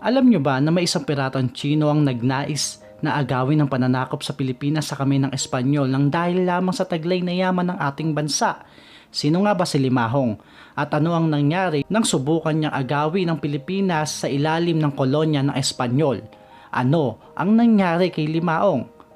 Alam nyo ba na may isang piratang Chino ang nagnais na agawin ng pananakop sa Pilipinas sa kami ng Espanyol nang dahil lamang sa taglay na yaman ng ating bansa? Sino nga ba si Limahong? At ano ang nangyari nang subukan niyang agawin ng Pilipinas sa ilalim ng kolonya ng Espanyol? Ano ang nangyari kay Limaong?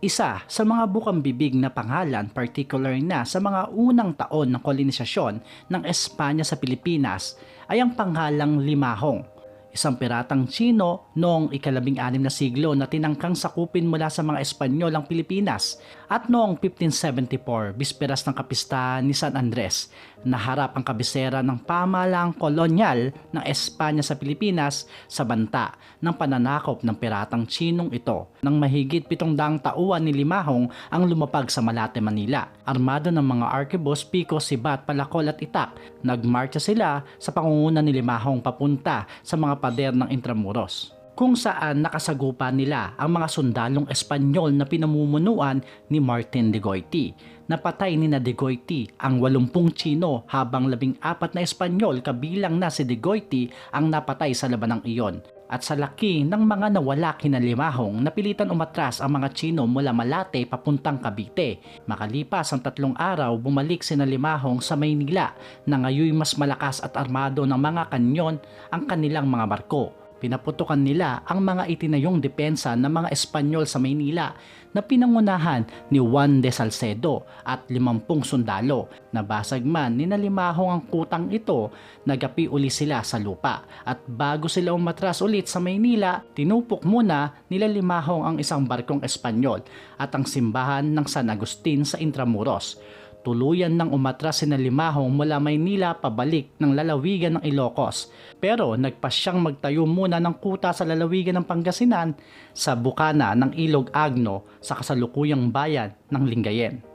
isa sa mga bukang bibig na pangalan particular na sa mga unang taon ng kolonisasyon ng Espanya sa Pilipinas ay ang pangalang Limahong, isang piratang Chino noong ikalabing anim na siglo na tinangkang sakupin mula sa mga Espanyol ang Pilipinas at noong 1574, bisperas ng kapistahan ni San Andres, naharap ang kabisera ng pamalaang kolonyal ng Espanya sa Pilipinas sa banta ng pananakop ng piratang Chinong ito. Nang mahigit pitong daang tauan ni Limahong ang lumapag sa Malate, Manila. Armado ng mga arkebos, Pico, Sibat, Palakol at Itak, nagmarcha sila sa pangunguna ni Limahong papunta sa mga pader ng Intramuros kung saan nakasagupa nila ang mga sundalong Espanyol na pinamumunuan ni Martin de Goiti. Napatay ni na de Goiti ang 80 Chino habang 14 na Espanyol kabilang na si de Goiti ang napatay sa labanang iyon. At sa laki ng mga nawala kinalimahong, napilitan umatras ang mga Chino mula Malate papuntang Cavite. Makalipas ang tatlong araw, bumalik si Nalimahong sa Maynila na ngayon mas malakas at armado ng mga kanyon ang kanilang mga barko. Pinaputukan nila ang mga itinayong depensa ng mga Espanyol sa Maynila na pinangunahan ni Juan de Salcedo at limampung sundalo. Nabasag man ni Nalimahong ang kutang ito, nagapi uli sila sa lupa. At bago sila umatras ulit sa Maynila, tinupok muna nila Limahong ang isang barkong Espanyol at ang simbahan ng San Agustin sa Intramuros tuluyan ng umatras si Limahong mula Maynila pabalik ng lalawigan ng Ilocos. Pero nagpasyang magtayo muna ng kuta sa lalawigan ng Pangasinan sa bukana ng Ilog Agno sa kasalukuyang bayan ng Lingayen.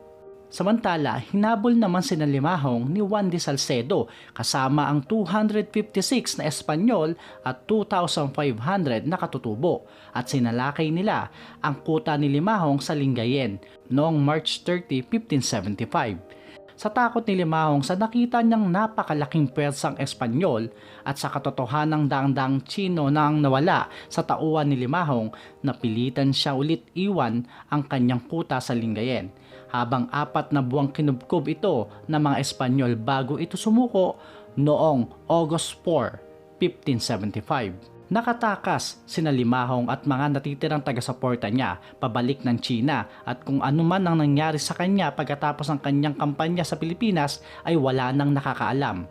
Samantala, hinabol naman si Limahong ni Juan de Salcedo kasama ang 256 na Espanyol at 2,500 na katutubo. At sinalakay nila ang kuta ni Limahong sa Lingayen noong March 30, 1575 sa takot ni Limahong sa nakita niyang napakalaking pwersang Espanyol at sa katotohanang dangdang Chino nang nawala sa tauhan ni Limahong, napilitan siya ulit iwan ang kanyang kuta sa Lingayen habang apat na buwang kinubkob ito ng mga Espanyol bago ito sumuko noong August 4, 1575. Nakatakas sina Limahong at mga natitirang taga-suporta niya pabalik ng China at kung ano man ang nangyari sa kanya pagkatapos ng kanyang kampanya sa Pilipinas ay wala nang nakakaalam.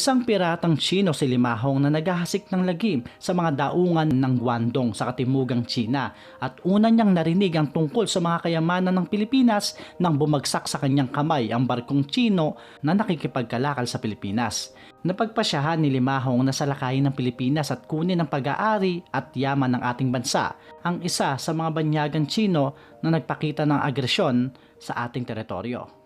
Isang piratang Chino si Limahong na naghahasik ng lagim sa mga daungan ng Guangdong sa katimugang China at una niyang narinig ang tungkol sa mga kayamanan ng Pilipinas nang bumagsak sa kanyang kamay ang barkong Chino na nakikipagkalakal sa Pilipinas. Napagpasyahan ni Limahong na salakayin ng Pilipinas at kunin ang pag-aari at yaman ng ating bansa, ang isa sa mga banyagang Chino na nagpakita ng agresyon sa ating teritoryo.